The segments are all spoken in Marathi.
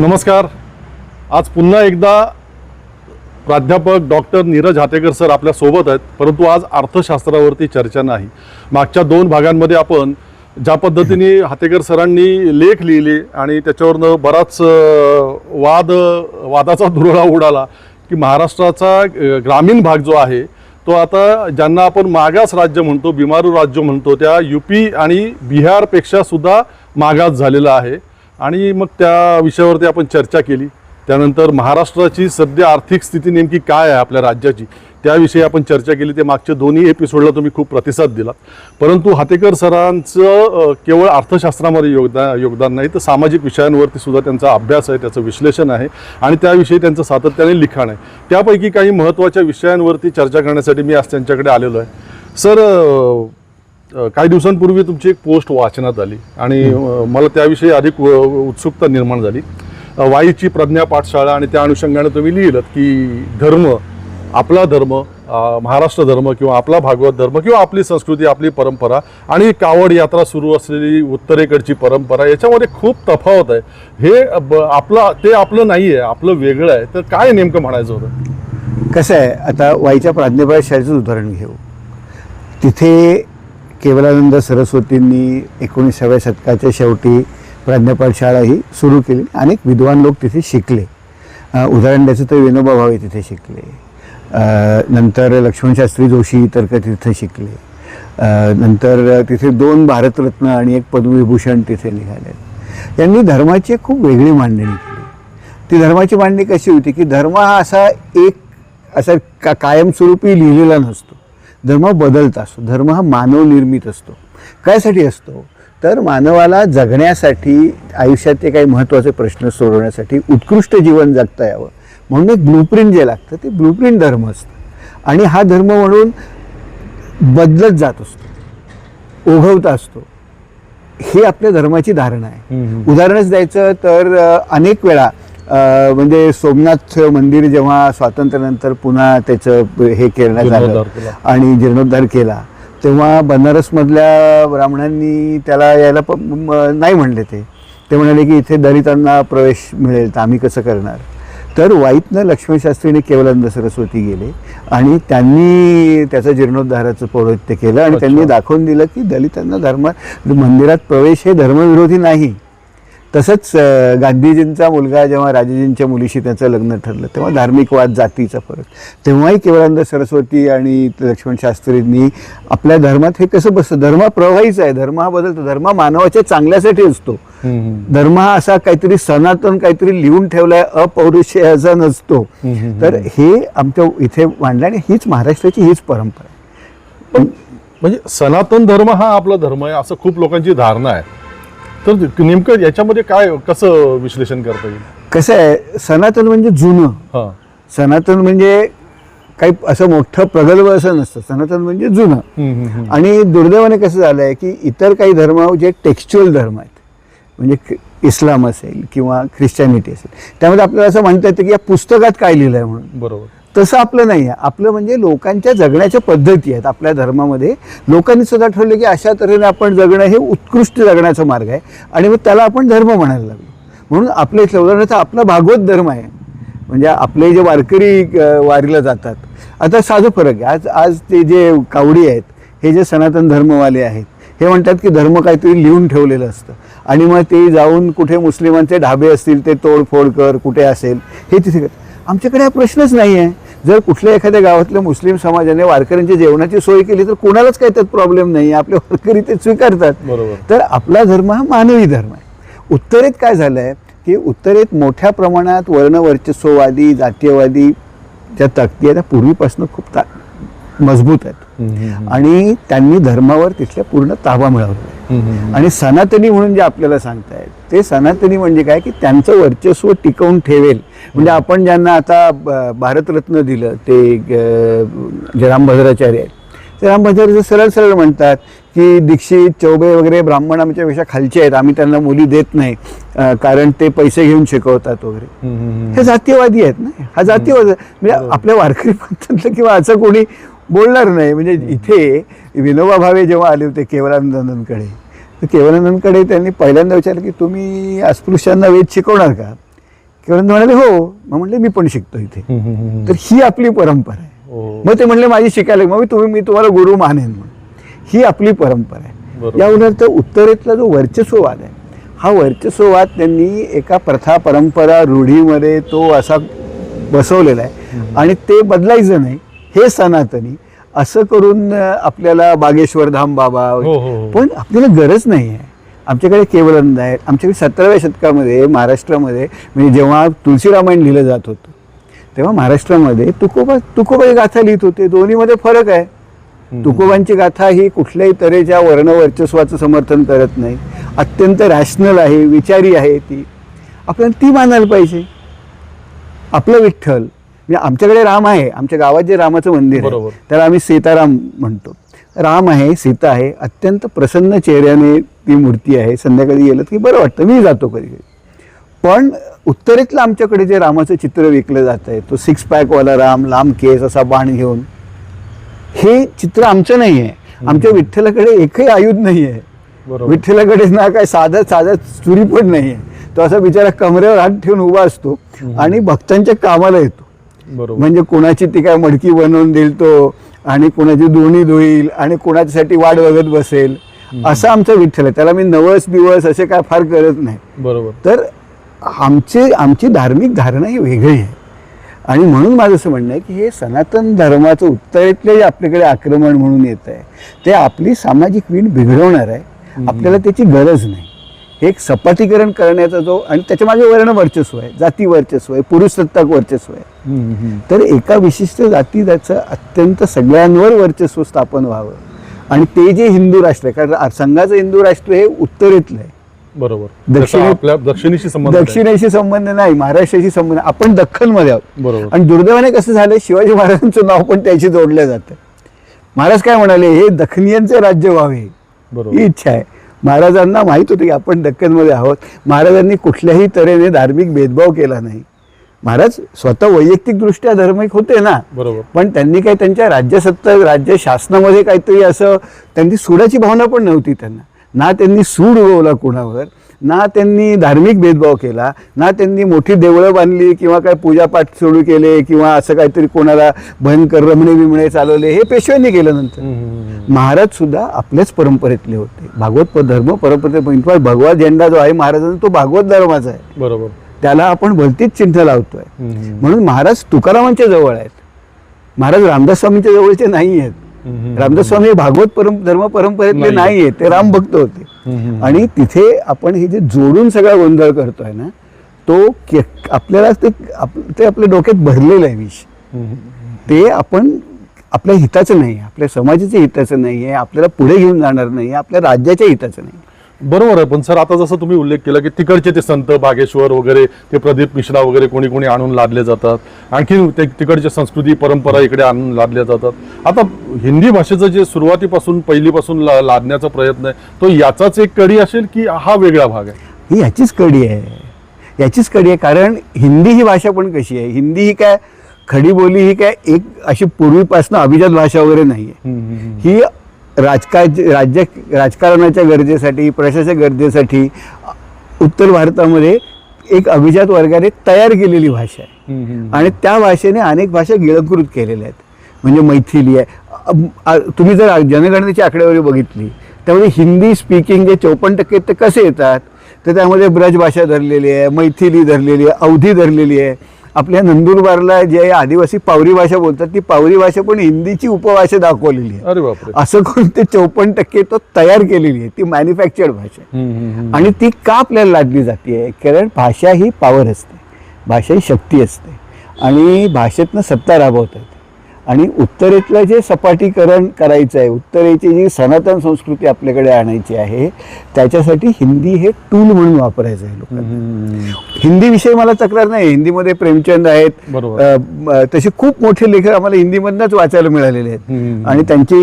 नमस्कार. आज पुन्हा एकदा प्राध्यापक डॉक्टर नीरज हातेकर सर आपल्यासोबत आहेत परंतु आज अर्थशास्त्रावरती चर्चा नाही. मागच्या दोन भागांमध्ये आपण ज्या पद्धतीने हातेकर सरांनी लेख लिहिले आणि त्याच्यावरनं बराच वाद वादाचा धुरळा उडाला की महाराष्ट्राचा ग्रामीण भाग जो आहे तो आता ज्यांना आपण मागास राज्य म्हणतो बिमारू राज्य म्हणतो त्या यू पी आणि बिहारपेक्षा सुद्धा मागास झालेला आहे. आणि मग त्या विषयावरती आपण चर्चा केली. त्यानंतर महाराष्ट्राची सध्या आर्थिक स्थिती नेमकी काय आहे आपल्या राज्याची त्याविषयी आपण चर्चा केली. ते मागच्या दोन्ही एपिसोडला तुम्ही खूप प्रतिसाद दिला. परंतु हातेकर सरांचं केवळ अर्थशास्त्रामध्ये योगदान योगदान नाही तर सामाजिक विषयांवरती सुद्धा त्यांचा अभ्यास आहे त्याचं विश्लेषण आहे आणि त्याविषयी त्यांचं सातत्याने लिखाण आहे. त्यापैकी काही महत्त्वाच्या विषयांवरती चर्चा करण्यासाठी मी आज त्यांच्याकडे आलेलो आहे. सर काही दिवसांपूर्वी तुमची एक पोस्ट वाचनात आली आणि मला त्याविषयी अधिक उत्सुकता निर्माण झाली. वाईची प्रज्ञा पाठशाळा आणि त्या अनुषंगाने तुम्ही लिहिलं की धर्म आपला धर्म महाराष्ट्र धर्म किंवा आपला भागवत धर्म किंवा आपली संस्कृती आपली परंपरा आणि कावड यात्रा सुरू असलेली उत्तरेकडची परंपरा याच्यामध्ये खूप तफावत आहे. हे ब- आपलं ते आपलं नाही आहे आपलं वेगळं आहे. तर काय नेमकं म्हणायचं होतं? कसं आहे आता वाईच्या प्राज्ञपाळ शाळेचं उदाहरण घेऊ. तिथे केवलानंद सरस्वतींनी एकोणीसाव्या शतकाच्या शेवटी प्राज्ञपाळ शाळा ही सुरू केली अनेक विद्वान लोक तिथे शिकले. उदाहरण द्यायचं तर विनोबा भावे तिथे शिकले. नंतर लक्ष्मणशास्त्री जोशी तर्क तिथे शिकले. नंतर तिथे दोन भारतरत्न आणि एक पद्मविभूषण तिथे निघाले. यांनी धर्माची खूप वेगळी मांडणी केली. ती धर्माची मांडणी कशी होती की धर्म हा असा एक असा का कायमस्वरूपी लिहिलेला नसतो. धर्म बदलत असतो. धर्म हा मानवनिर्मित असतो. कायसाठी असतो? तर मानवाला जगण्यासाठी आयुष्यातले काही महत्त्वाचे प्रश्न सोडवण्यासाठी उत्कृष्ट जीवन जगता यावं. म्हणून एक ब्लूप्रिंट जे लागतं ते ब्लूप्रिंट धर्म असतं. आणि हा धर्म म्हणून बदलत जात असतो. ओघवता असतो. हे आपल्या धर्माची धारणा आहे. उदाहरणच द्यायचं तर अनेक वेळा म्हणजे सोमनाथ मंदिर जेव्हा स्वातंत्र्यानंतर पुन्हा त्याचं हे करण्यात आलं जीर्णोद्धार केला. आणि जीर्णोद्धार केला तेव्हा बनारसमधल्या ब्राह्मणांनी त्याला यायला नाही म्हणले ते ते म्हणाले की इथे दलितांना प्रवेश मिळेल तर आम्ही कसं करणार तर वाईतनं लक्ष्मणशास्त्रीने केवलानंद सरस्वती गेले आणि त्यांनी त्याचं जीर्णोद्धाराचं पौरोहित्य केलं आणि त्यांनी. दाखवून दिलं की दलितांना धर्म मंदिरात प्रवेश हे धर्मविरोधी नाही तसंच गांधीजींचा मुलगा जेव्हा राजाजींच्या मुलीशी त्याचं लग्न ठरलं तेव्हा धार्मिक वाद जातीचा फरक. तेव्हाही केवळानंद सरस्वती आणि लक्ष्मण शास्त्रींनी आपल्या धर्मात हे कसं बसतं? धर्म प्रवाहीच आहे. धर्म हा बदलतो. धर्म मानवाच्या चांगल्यासाठी असतो. धर्म हा असा काहीतरी सनातन काहीतरी लिहून ठेवलाय अपौरुषयाचा नसतो. तर हे आमच्या इथे मांडलं आणि हीच महाराष्ट्राची हीच परंपरा आहे. पण म्हणजे सनातन धर्म हा आपला धर्म आहे असं खूप लोकांची धारणा आहे. तर नेमकं याच्यामध्ये काय कसं विश्लेषण करता येईल? कसं आहे सनातन म्हणजे जुनं. हा. सनातन म्हणजे काही असं मोठं प्रगल्भ असं नसतं. सनातन म्हणजे जुनं. आणि दुर्दैवाने कसं झालं आहे की इतर काही धर्म जे टेक्स्च्युअल धर्म आहेत म्हणजे इस्लाम असेल किंवा ख्रिश्चॅनिटी असेल त्यामध्ये आपल्याला असं म्हणता येतं की या पुस्तकात काय लिहिलं आहे म्हणून. बरोबर. तसं आपलं नाही आहे. आपलं म्हणजे लोकांच्या जगण्याच्या पद्धती आहेत आपल्या धर्मामध्ये. लोकांनी सुद्धा ठरवलं की अशा तऱ्हेने आपण जगणं हे उत्कृष्ट जगण्याचा मार्ग आहे. आणि मग त्याला आपण धर्म म्हणायला लागलो. म्हणून आपल्या इथलं उदाहरणार्थ आपला भागवत धर्म आहे. म्हणजे आपले जे वारकरी वारीला जातात. आता साधं फरक आहे. आज आज ते जे कावडी आहेत हे जे सनातन धर्मवाले आहेत हे म्हणतात की धर्म काहीतरी लिहून ठेवलेलं असतं. आणि मग ते जाऊन कुठे मुस्लिमांचे ढाबे असतील ते तोडफोड कर कुठे असेल हे तिथे आमच्याकडे हा प्रश्नच नाही आहे. जर कुठल्या एखाद्या गावातल्या मुस्लिम समाजाने वारकऱ्यांची जेवणाची सोय केली तर कोणालाच काही त्यात प्रॉब्लेम नाही. आपले वारकरी ते स्वीकारतात. बरोबर. तर आपला धर्म हा मानवी धर्म आहे. उत्तरेत काय झालं आहे की उत्तरेत मोठ्या प्रमाणात वर्णवर्चस्ववादी जातीयवादी ज्या तक्ती आहेत त्या पूर्वीपासून खूप ता मजबूत आहेत. आणि त्यांनी धर्मावर तिथल्या पूर्ण ताबा मिळवला आहे. आणि सनातनी म्हणून जे आपल्याला सांगतायत ते सनातनी म्हणजे काय? की त्यांचं वर्चस्व टिकवून ठेवेल. म्हणजे आपण ज्यांना आता भारतरत्न दिलं ते जे रामभद्राचार्य आहेत. ते रामभद्राचार्य सरळ सरळ म्हणतात की दीक्षित चौबे वगैरे ब्राह्मण आमच्यापेक्षा खालचे आहेत. आम्ही त्यांना मुली देत नाही कारण ते पैसे घेऊन शिकवतात वगैरे. हे जातीयवादी आहेत ना? हा जातीयवाद म्हणजे आपल्या वारकरी पंथातलं किंवा असं कोणी बोलणार नाही. म्हणजे इथे विनोबा भावे जेव्हा आले होते केवलानंदांकडे तर केवलानंदांकडे त्यांनी पहिल्यांदा विचारलं की तुम्ही अस्पृश्यांना वेद शिकवणार का? केवळ म्हणाले हो. मग म्हणले मी पण शिकतो इथे. तर ही आपली परंपरा आहे. हो. मग ते म्हणले माझी शिकायला मग तुम्ही मी तुम्हाला गुरु मानेन म्हणून. ही आपली परंपरा आहे. या उलट उत्तरेतला जो वर्चस्ववाद आहे हा वर्चस्ववाद त्यांनी एका प्रथा परंपरा रूढीमध्ये तो असा बसवलेला आहे. आणि ते बदलायचं नाही. हे सनातनी असं करून आपल्याला बागेश्वर धाम बाबा हो, हो, हो. पण आपल्याला गरज नाही आहे. आमच्याकडे केवलंद आहे आमच्याकडे सतराव्या शतकामध्ये महाराष्ट्रामध्ये म्हणजे जेव्हा तुळशी रामायण लिहिलं जात होतं तेव्हा महाराष्ट्रामध्ये तुकोबा तुकोबाई गाथा लिहित होते. दोन्हीमध्ये फरक आहे. तुकोबांची गाथा ही कुठल्याही तऱ्हेच्या वर्णवर्चस्वाचं समर्थन करत नाही. अत्यंत रॅशनल आहे विचारी आहे ती. आपल्याला ती मानायला पाहिजे. आपलं विठ्ठल म्हणजे आमच्याकडे राम आहे. आमच्या गावात जे रामाचं मंदिर आहे. त्याला आम्ही सीताराम म्हणतो. राम आहे सीता आहे अत्यंत प्रसन्न चेहऱ्याने ती मूर्ती आहे. संध्याकाळी गेलं की बरं वाटतं मी जातो कधी कधी. पण उत्तरेतलं आमच्याकडे जे रामाचं चित्र विकलं जात आहे तो सिक्स पॅकवाला राम लांब केस असा बाण घेऊन हे चित्र आमचं नाही आहे. आमच्या विठ्ठलाकडे एकही आयुध नाही आहे. विठ्ठलाकडे ना काय साधा साधा चुरी पण नाही आहे. तो असा बिचारा कमरेवर हात ठेवून उभा असतो आणि भक्तांच्या कामाला येतो. म्हणजे कोणाची ती काय मडकी बनवून देईल तो आणि कोणाची दोन्ही धुईल आणि कोणाच्यासाठी वाट बघत बसेल असं आमचं विठ्ठल आहे. त्याला मी नवस दिवस असे काय फार करत नाही. बरोबर. तर आमचे आमची धार्मिक धारणा ही वेगळी आहे. आणि म्हणून माझं असं म्हणणं आहे की हे सनातन धर्माचं उत्तरेतले जे आपल्याकडे आक्रमण म्हणून येत आहे ते आपली सामाजिक वीण बिघडवणार आहे. आपल्याला त्याची गरज नाही. एक सपाटीकरण करण्याचा जो आणि त्याच्यामागे वर्ण वर्चस्व आहे जाती वर्चस्व आहे पुरुषसत्ताक वर्चस्व आहे. तर एका विशिष्ट जाती त्याचं अत्यंत सगळ्यांवर वर्चस्व स्थापन व्हावं. आणि ते जे हिंदू राष्ट्र आहे कारण संघाचं हिंदू राष्ट्र हे उत्तरेतलं आहे. बरोबर. दक्षिणे- दक्षिणेशी संबंध. दक्षिणेशी संबंध नाही महाराष्ट्राशी संबंध आपण दख्खनमध्ये आहोत. बरोबर. आणि दुर्दैवाने कसं झालं शिवाजी महाराजांचं नाव पण त्याशी जोडलं जातं. महाराज काय म्हणाले हे दखनियांचे राज्य व्हावे ही बरोबर. इच्छा आहे. महाराजांना माहीत होतं की आपण दक्कनमध्ये आहोत. महाराजांनी कुठल्याही तऱ्हेने धार्मिक भेदभाव केला नाही. महाराज स्वतः वैयक्तिकदृष्ट्या धार्मिक होते ना. बरोबर. पण त्यांनी काही त्यांच्या राज्यसत्ता राज्य शासनामध्ये काहीतरी असं त्यांची सूडाची भावना पण नव्हती त्यांना. ना त्यांनी सूड उगवला कुणावर ना त्यांनी धार्मिक भेदभाव केला ना त्यांनी मोठी देवळं बांधली किंवा काय पूजापाठ सुरू केले किंवा असं काहीतरी कोणाला भयंकर रमणे बिमणे चालवले हे पेशव्यांनी केलं नंतर. महाराज सुद्धा आपल्याच परंपरेतले होते भागवत धर्म परंपरे भगवत झेंडा जो आहे महाराजांचा तो भागवत धर्माचा आहे बरोबर त्याला आपण भलतीच चिन्ह लावतोय. म्हणून महाराज तुकारामांच्या जवळ आहेत महाराज रामदास स्वामींच्या जवळचे नाही आहेत. रामदास स्वामी हे भागवत परं धर्म परंपरेतले नाही. नाही आहेत ते राम भक्त होते. आणि तिथे आपण हे जे जोडून सगळा गोंधळ करतोय ना तो आपल्याला ते ते आपल्या डोक्यात भरलेलं आहे विष. ते आपण आपल्या हिताचं नाही आपल्या समाजाच्या हिताचं नाही आहे आपल्याला पुढे घेऊन जाणार नाही आपल्या राज्याच्या हिताचं नाही बरोबर आहे पण सर आता जसं तुम्ही उल्लेख केला की तिकडचे ते संत बागेश्वर वगैरे ते प्रदीप मिश्रा वगैरे कोणी कोणी आणून लादले जातात. आणखी ते तिकडच्या संस्कृती परंपरा इकडे आणून लादल्या जातात. आता हिंदी भाषेचं जे सुरुवातीपासून पहिलीपासून ला- लादण्याचा प्रयत्न आहे तो याचाच एक कडी असेल की हा वेगळा भाग आहे? ही याचीच कडी आहे. याचीच कडी आहे कारण हिंदी ही भाषा पण कशी आहे? हिंदी ही काय खडी बोली ही काय एक अशी पूर्वीपासून अभिजात भाषा वगैरे नाही आहे. ही राजकाज राज्य राजकारणाच्या गरजेसाठी प्रशासनाच्या गरजेसाठी उत्तर भारतामध्ये एक अभिजात वर्गाने तयार केलेली भाषा आहे. आणि त्या भाषेने अनेक भाषा गिळंकृत केलेल्या आहेत. म्हणजे मैथिली आहे. तुम्ही जर जनगणनेची आकडेवारी बघितली त्यामध्ये हिंदी स्पीकिंग जे चौपन्न टक्के ते कसे येतात? तर त्यामध्ये ब्रज भाषा धरलेली आहे मैथिली धरलेली आहे अवधी धरलेली आहे. आपल्या नंदुरबारला जे आदिवासी पावरी भाषा बोलतात ती पावरी भाषा पण हिंदीची उपभाषा दाखवलेली आहे. अरे बापरे. असं करून ते चौपन्न टक्के तो तयार केलेली आहे ती मॅन्युफॅक्चर्ड भाषा आहे. आणि ती का आपल्याला लादली जाते? कारण भाषा ही पॉवर असते. भाषा ही शक्ती असते. आणि भाषेतनं सत्ता राबवता येते आणि उत्तरेतलं जे सपाटीकरण करायचं आहे उत्तरेची जी सनातन संस्कृती आपल्याकडे आणायची आहे त्याच्यासाठी हिंदी हे टूल म्हणून वापरायचं आहे लोकांना. हम्म, हिंदीविषयी मला तक्रार नाही. हिंदीमध्ये प्रेमचंद आहेत. तसे खूप मोठे लेखक आम्हाला हिंदीमधनंच वाचायला मिळालेले आहेत. आणि त्यांची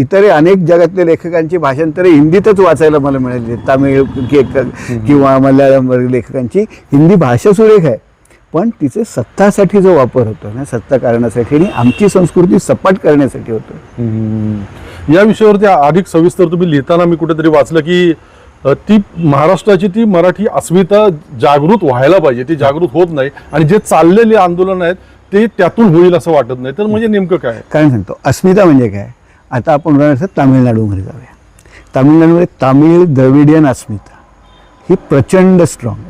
इतर अनेक जगातल्या लेखकांची भाषांतरे हिंदीतच वाचायला मला मिळाली आहेत. तामिळ किंवा मल्याळम लेखकांची हिंदी भाषा सुरेख आहे. पण तिचे सत्तासाठी जो वापर होतो ना सत्ता करण्यासाठी आणि आमची संस्कृती सपाट करण्यासाठी होतो. या विषयावरती अधिक सविस्तर तुम्ही लिहिताना मी कुठेतरी वाचलं की ती महाराष्ट्राची ती मराठी अस्मिता जागृत व्हायला पाहिजे. ती जागृत होत नाही आणि जे चाललेले आंदोलन आहेत ते त्यातून होईल असं वाटत नाही. तर म्हणजे नेमकं काय? कारण सांगतो अस्मिता म्हणजे काय? आता आपण उदाहरणार्थ तामिळनाडूमध्ये जाऊया. तामिळनाडूमध्ये तामिळ द्रविडियन अस्मिता ही प्रचंड स्ट्रॉंग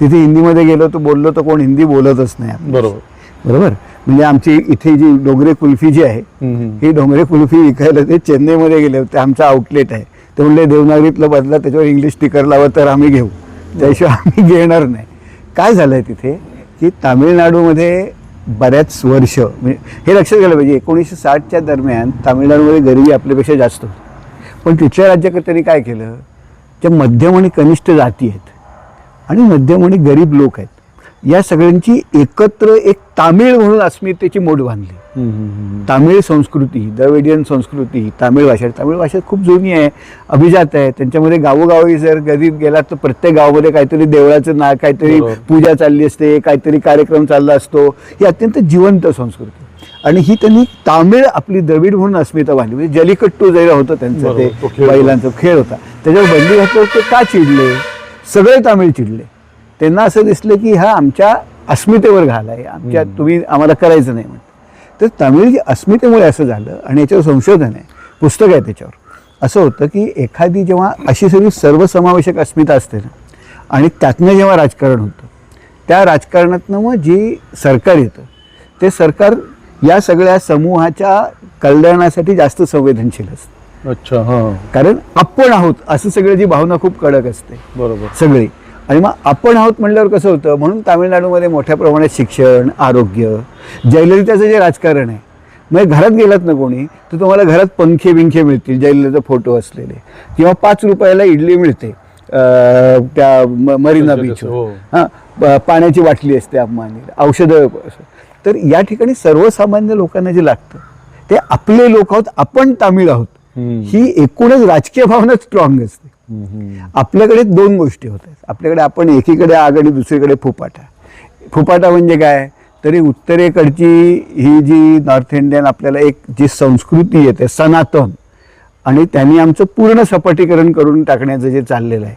तिथे हिंदीमध्ये गेलो तर बोललो तर कोण हिंदी बोलतच नाही. बरोबर. बरोबर? म्हणजे आमची इथे जी डोंगरे कुल्फी जी आहे. ही डोंगरे कुल्फी विकायला ते चेन्नईमध्ये गेले होते. आमचं आउटलेट आहे. ते म्हणले देवनागरीतलं बदला त्याच्यावर इंग्लिश स्टिकर लावा तर आम्ही घेऊ. त्याशिवाय आम्ही घेणार नाही. काय झालं आहे तिथे? की तामिळनाडूमध्ये बऱ्याच वर्ष म्हणजे हे लक्षात घ्यायला पाहिजे एकोणीसशे साठच्या दरम्यान तामिळनाडूमध्ये गरिबी आपल्यापेक्षा जास्त होती. पण तिथल्या राज्यकर्त्यांनी काय केलं? ज्या मध्यम आणि कनिष्ठ जाती आहेत आणि मध्यम आणि गरीब लोक आहेत. या सगळ्यांची एकत्र एक तामिळ म्हणून अस्मितेची मोड बांधली. तामिळ संस्कृती द्रविडियन संस्कृती तामिळ भाषा. तामिळ भाषा खूप जुनी आहे अभिजात आहे. त्यांच्यामध्ये गावोगावी जर गरीब गेला तर प्रत्येक गावामध्ये काहीतरी देवळाचं ना काहीतरी. पूजा चालली असते काहीतरी कार्यक्रम चालला असतो. ही अत्यंत जिवंत संस्कृती. आणि ही त्यांनी तामिळ आपली द्रविड म्हणून अस्मिता बांधली. म्हणजे जलिकट्टू जे होतं त्यांचं तो ते खेळ होता. बैलांचा खेळ होता. त्याच्यावर बंदी घातलं ते का चिडले? सगळे तामिळ चिडले. त्यांना असं दिसलं की हा आमच्या अस्मितेवर घाल आहे आमच्या तुम्ही आम्हाला करायचं नाही म्हणत. तर तामिळ अस्मितेमुळे असं झालं आणि याच्यावर संशोधन आहे पुस्तक आहे त्याच्यावर. असं होतं की एखादी जेव्हा अशी सगळी सर्वसमावेशक अस्मिता असते ना आणि त्यातनं जेव्हा राजकारण होतं त्या राजकारणातनं मग जी सरकार येतं ते सरकार या सगळ्या समूहाच्या कल्याणासाठी जास्त संवेदनशील असतं. अच्छा हा कारण आपण आहोत असं सगळं जी भावना खूप कडक असते बरोबर सगळी आणि मग आपण आहोत म्हणल्यावर कसं होतं म्हणून तामिळनाडूमध्ये मोठ्या प्रमाणात शिक्षण आरोग्य जयललिताचं जे राजकारण आहे म्हणजे घरात गेलात ना कोणी तर तुम्हाला घरात पंखे बिंखे मिळतील जयललिताचा फोटो असलेले किंवा पाच रुपयाला इडली मिळते अं, त्या म- मरीना बीचवर हो. हां पाण्याची बाटली असते अपमानी औषधं असं. तर या ठिकाणी सर्वसामान्य लोकांना जे लागतं ते आपले लोक आहोत आपण तामिळ आहोत. ही एकूणच राजकीय भावना स्ट्रॉंग असते. आपल्याकडे दोन गोष्टी होत आहेत आपल्याकडे आपण एकीकडे आग आणि दुसरीकडे फुपाटा. फुपाटा म्हणजे काय? तरी उत्तरेकडची ही जी नॉर्थ इंडियन आपल्याला एक जी संस्कृती येते सनातन आणि त्यांनी आमचं पूर्ण सपाटीकरण करून टाकण्याचं जे चाललेलं आहे.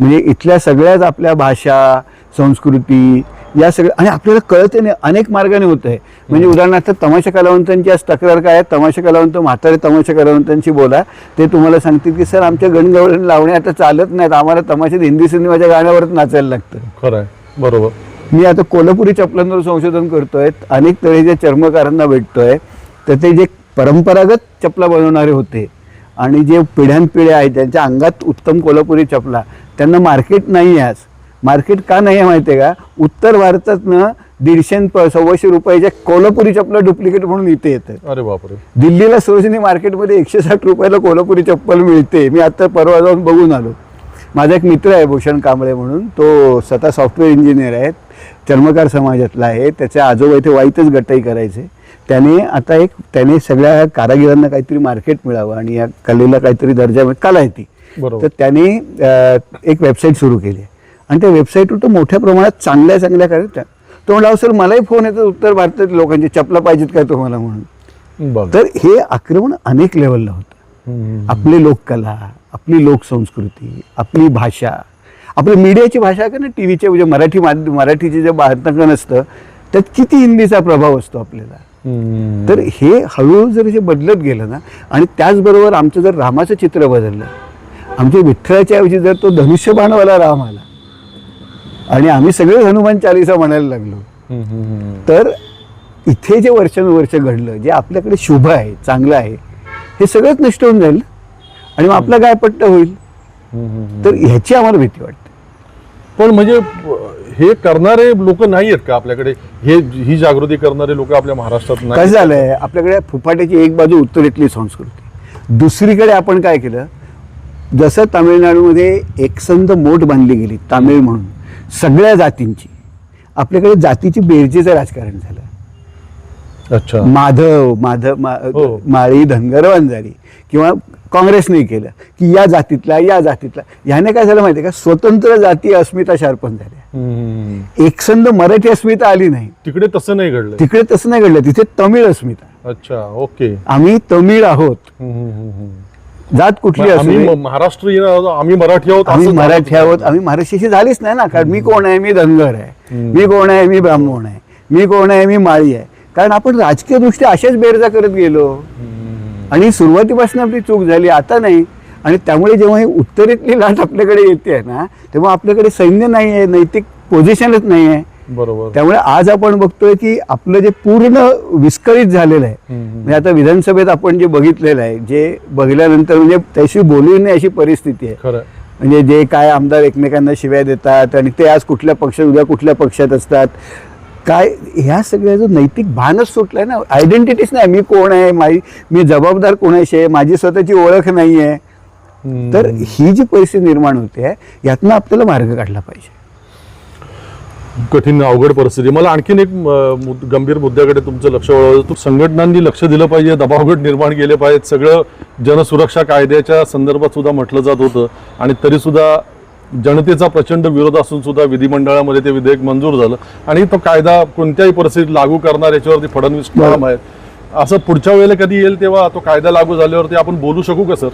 म्हणजे इथल्या सगळ्याच आपल्या भाषा संस्कृती या सगळ्या आणि आपल्याला कळते नाही अनेक मार्गाने होत आहे. म्हणजे उदाहरणार्थ तमाशा कलावंतांची आज तक्रार काय आहे? तमाशा कलावंत म्हातारे तमाशा कलावंतांशी बोला. ते तुम्हाला सांगतील की सर आमच्या गणगवळण लावणे आता चालत नाहीत. आम्हाला तमाशात हिंदी सिनेमाच्या गाण्यावरच नाचायला लागतं. खरं बरोबर. मी आता कोल्हापुरी चपलांवर संशोधन करतोय. अनेक तऱ्हेच्या चर्मकारांना भेटतोय तर ते जे परंपरागत चपला बनवणारे होते आणि जे पिढ्यानपिढ्या आहेत ज्यांच्या अंगात उत्तम कोल्हापुरी चपला त्यांना मार्केट नाही आहे आज. मार्केट का नाही आहे माहिती आहे का? उत्तर भारतातनं दीडशे सव्वाशे रुपयाच्या कोल्हापुरी चपला डुप्लिकेट म्हणून इथे येतात. अरे बापरे. दिल्लीला सरोजिनी मार्केटमध्ये एकशे साठ रुपयाला कोल्हापुरी चप्पल मिळते. मी आता परवा जाऊन बघून आलो. माझा एक मित्र आहे भूषण कांबळे म्हणून. तो स्वतः सॉफ्टवेअर इंजिनियर आहे. चर्मकार समाजातला आहे. त्याचे आजोबा इथे वाईतच गटाई करायचे. त्याने आता एक त्याने सगळ्या कारागिरांना काहीतरी मार्केट मिळावं आणि या कलेला काहीतरी दर्जा मिळ- कला आहे ती. तर त्याने एक वेबसाईट सुरू केली आहे. आणि त्या वेबसाईटवर तो मोठ्या प्रमाणात चांगल्या चांगल्या करत तो म्हणला "अहो सर मलाही फोन येतो उत्तर भारतात लोकांची चपला पाहिजेत काय तुम्हाला म्हणून तर हे आक्रमण अनेक लेवलला होतं. आपली लोककला आपली लोकसंस्कृती आपली भाषा आपली मीडियाची भाषा का ना टी व्हीचे म्हणजे मराठी माध्य मराठीचे जे वार्तांकन असतं त्यात किती हिंदीचा प्रभाव असतो आपल्याला. तर हे हळूहळू जर जे बदलत गेलं ना आणि त्याचबरोबर आमचं जर रामाचं चित्र बदललं आमच्या विठ्ठलाच्या ऐवजी जर तो धनुष्यबाणवाला राम आला आणि आम्ही सगळे हनुमान चालिसा म्हणायला लागलो. तर इथे जे वर्षानुवर्ष घडलं जे आपल्याकडे शुभ आहे चांगलं आहे हे सगळंच नष्ट होऊन जाईल आणि मग आपला काय पट्ट होईल. तर ह्याची आम्हाला भीती वाटते. पण म्हणजे हे करणारे लोक नाही आहेत का आपल्याकडे? हे ही जागृती करणारे लोक आपल्या महाराष्ट्रात नाही कसं झालंय? आपल्याकडे फुफाट्याची एक बाजू उत्तरेतली संस्कृती. दुसरीकडे आपण काय केलं? जसं तामिळनाडूमध्ये एकसंध मोठ बांधली गेली तामिळ म्हणून. सगळ्या जातींची. आपल्याकडे जातीची बेरजेचं राजकारण झालं. अच्छा. माधव माधव मा- हो. माळी धनगर वंजारी किंवा काँग्रेसने केलं की या जातीतला या जातीतला. ह्याने काय झालं माहिती आहे का? स्वतंत्र जाती अस्मिता शार्पण झाल्या. हम्म. एकसंध मराठी अस्मिता आली नाही. तिकडे तसं नाही घडलं. तिकडे तसं नाही घडलं. तिथे तमिळ अस्मिता. अच्छा ओके. आम्ही तमिळ आहोत. हम्म, हम्म, हम्म, हम्म. जात कुठली असू आम्ही दे, म- महाराष्ट्रीयन आहोत, आम्ही मराठी आहोत आम्ही असं मराठी आहोत. आम्ही महाराष्ट्राशी झालीच नाही ना कारण मी कोण आहे? मी धनगर आहे. मी कोण आहे? मी ब्राह्मण आहे. मी कोण आहे? मी माळी आहे. कारण आपण राजकीय दृष्ट्या अशाच बेरजा करत गेलो. आणि सुरुवातीपासून आपली चूक झाली आता नाही. आणि त्यामुळे जेव्हा ही उत्तरेतली लाट आपल्याकडे येते ना तेव्हा आपल्याकडे सैन्य नाही आहे नैतिक पोझिशनच नाही आहे. बरोबर. त्यामुळे आज आपण बघतोय की आपलं जे पूर्ण विस्कळीत झालेलं आहे. म्हणजे आता विधानसभेत आपण जे बघितलेलं आहे जे बघितल्यानंतर म्हणजे त्याशी बोलू नये अशी परिस्थिती आहे. खरं. म्हणजे जे काय आमदार एकमेकांना शिव्या देतात आणि ते आज कुठल्या पक्षात उद्या कुठल्या पक्षात असतात. काय ह्या सगळ्याचं नैतिक भानच सुटलंय ना आयडेंटिटीच नाही मी कोण आहे माई मी जबाबदार कोणाशी आहे माझी स्वतःची ओळख नाही आहे. तर ही जी परिस्थिती निर्माण होते यातनं आपल्याला मार्ग काढला पाहिजे. कठीण अवघड परिस्थिती. मला आणखीन एक मुद- गंभीर मुद्द्याकडे तुमचं लक्ष वळवलं. संघटनांनी लक्ष दिलं पाहिजे दबावगट निर्माण केले पाहिजेत. सगळं जनसुरक्षा कायद्याच्या संदर्भात सुद्धा म्हटलं जात होतं. आणि तरी सुद्धा जनतेचा प्रचंड विरोध असून सुद्धा विधिमंडळामध्ये ते विधेयक मंजूर झालं. आणि तो कायदा कोणत्याही परिस्थितीत लागू करणार याच्यावरती फडणवीस बरोबर. ठाम आहेत. असं पुढच्या वेळेला कधी येईल तेव्हा तो कायदा लागू झाल्यावरती आपण बोलू शकू का सर?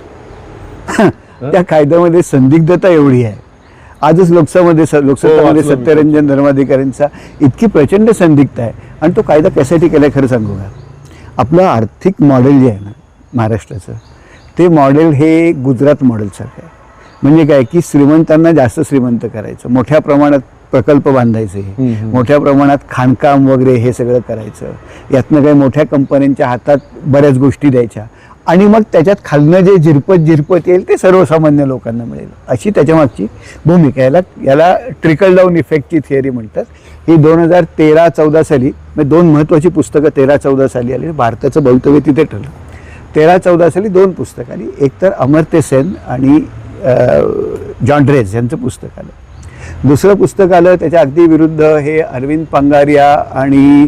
त्या कायद्यामध्ये संदिग्धता एवढी आहे. आजच लोकसभेमध्ये हो, लोकसभेमध्ये. सत्यरंजन धर्माधिकाऱ्यांचा इतकी प्रचंड संदिग्धता आहे. आणि तो कायदा कशासाठी केलाय खरं सांगू का? आपलं आर्थिक मॉडेल जे आहे ना महाराष्ट्राचं ते मॉडेल हे गुजरात मॉडेलसारखं आहे. म्हणजे काय की श्रीमंतांना जास्त श्रीमंत करायचं. मोठ्या प्रमाणात प्रकल्प बांधायचे. मोठ्या प्रमाणात खाणकाम वगैरे हे सगळं करायचं. यातनं काही मोठ्या कंपन्यांच्या हातात बऱ्याच गोष्टी द्यायच्या. आणि मग त्याच्यात खालनं जे झिरपत झिरपत येईल ते सर्वसामान्य लोकांना मिळेल. अशी त्याच्यामागची भूमिका. याला याला ट्रिकल डाऊन इफेक्टची थिअरी म्हणतात. ही दोन हजार तेरा चौदा साली म्हणजे दोन महत्त्वाची पुस्तकं तेरा चौदा साली आली. भारताचं भवितव्य तिथे ठरलं. तेरा चौदा साली दोन पुस्तकं आली. एक तर अमर्त्य सेन आणि जॉन ड्रेस यांचं पुस्तक आलं. दुसरं पुस्तक आलं त्याच्या अगदी विरुद्ध हे अरविंद पंगारिया आणि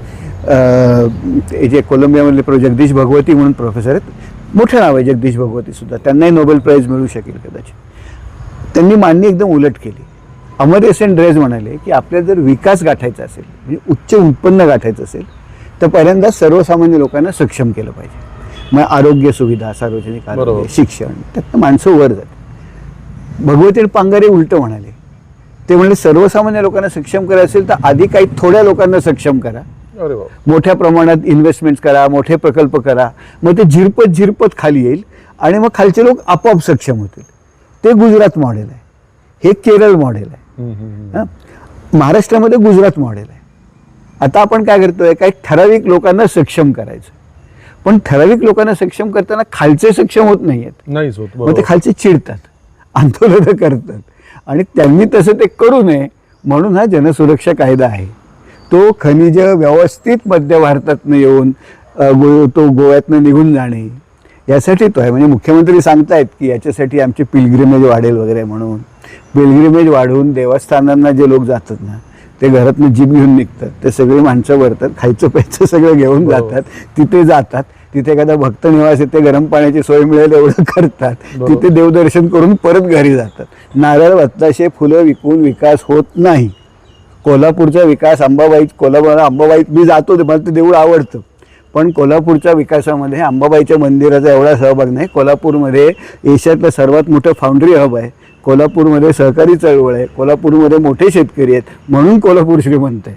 जे कोलंबियामधले प्रो जगदीश भगवती म्हणून प्रोफेसर आहेत मोठं नाव आहे जगदीश भगवती सुद्धा त्यांनाही नोबेल प्राईज मिळू शकेल कदाचित. त्यांनी मांडणी एकदम उलट केली. अमर्त्य सेन ड्रेस म्हणाले की आपल्याला जर विकास गाठायचा असेल म्हणजे उच्च उत्पन्न गाठायचं असेल तर पहिल्यांदा सर्वसामान्य लोकांना सक्षम केलं पाहिजे. मग आरोग्य सुविधा सार्वजनिक. आरोग्य शिक्षण त्यातनं माणसं वर जाते भगवती पांगारे उलट म्हणाले. ते म्हणले सर्वसामान्य लोकांना सक्षम करायचं असेल तर आधी काही थोड्या लोकांना सक्षम करा. मोठ्या प्रमाणात इन्व्हेस्टमेंट्स करा मोठे प्रकल्प करा. मग ते झिरपत झिरपत खाली येईल आणि मग खालचे लोक आपोआप सक्षम होतील. ते गुजरात मॉडेल आहे. हे केरळ मॉडेल आहे? महाराष्ट्रामध्ये गुजरात मॉडेल आहे. आता आपण काय करतोय काही ठराविक लोकांना सक्षम करायचं. पण ठराविक लोकांना सक्षम करताना खालचे सक्षम होत नाही आहेत मग ते. खालचे चिडतात आंदोलनं करतात. आणि त्यांनी तसं ते करू नये म्हणून हा जनसुरक्षा कायदा आहे. तो खनिज व्यवस्थित मध्य भारतातनं येऊन गो तो गोव्यातनं निघून जाणे यासाठी तो आहे. म्हणजे मुख्यमंत्री सांगतायत की याच्यासाठी आमची पिलग्रिमेज वाढेल वगैरे म्हणून. पिलग्रिमेज वाढवून देवस्थानांना जे लोक जातात ना ते घरातनं जीप घेऊन निघतात. ते सगळी माणसं भरतात खायचं प्यायचं सगळं घेऊन बरोबर. जातात. तिथे जातात. तिथे एखादा भक्त निवास येते गरम पाण्याची सोय मिळेल एवढं करतात. तिथे देवदर्शन करून परत घरी जातात. नारळ बत्ताशे फुलं विकून विकास होत नाही. कोल्हापूरचा विकास अंबाबाई कोल्हापूर अंबाबाई मी जातो ते मला ते देऊळ आवडतं. पण कोल्हापूरच्या विकासामध्ये अंबाबाईच्या मंदिराचा एवढा सहभाग नाही. कोल्हापूरमध्ये एशियातलं सर्वात मोठं फाउंड्री हब आहे. कोल्हापूरमध्ये सहकारी चळवळ आहे. कोल्हापूरमध्ये मोठे शेतकरी आहेत म्हणून कोल्हापूर श्रीमंत आहे.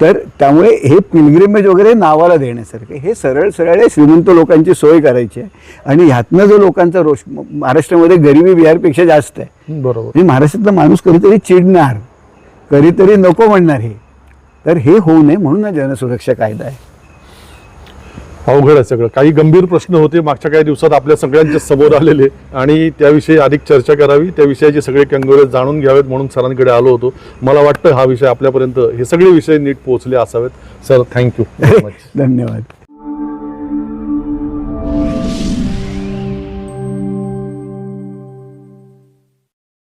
तर त्यामुळे हे पिलग्रिमेज वगैरे नावाला देण्यासारखे हे सरळ सरळ आहे, श्रीमंत लोकांची सोय करायची आहे. आणि ह्यातनं जो लोकांचा रोष महाराष्ट्रामध्ये गरिबी बिहारपेक्षा जास्त आहे. बरोबर. म्हणजे महाराष्ट्रातला माणूस कधीतरी चिडणार. कधीतरी नको म्हणणार हे. तर हे होऊ नये म्हणून हा जनसुरक्षा कायदा आहे. अवघड आहे सगळं. काही गंभीर प्रश्न होते मागच्या काही दिवसात आपल्या सगळ्यांच्या समोर आलेले आणि त्याविषयी अधिक चर्चा करावी. त्या विषयाचे सगळे कंगोरे जाणून घ्यावेत म्हणून सरांकडे आलो होतो. मला वाटतं हा विषय आपल्यापर्यंत हे सगळे विषय नीट पोहोचले असावेत. सर थँक्यू धन्यवाद.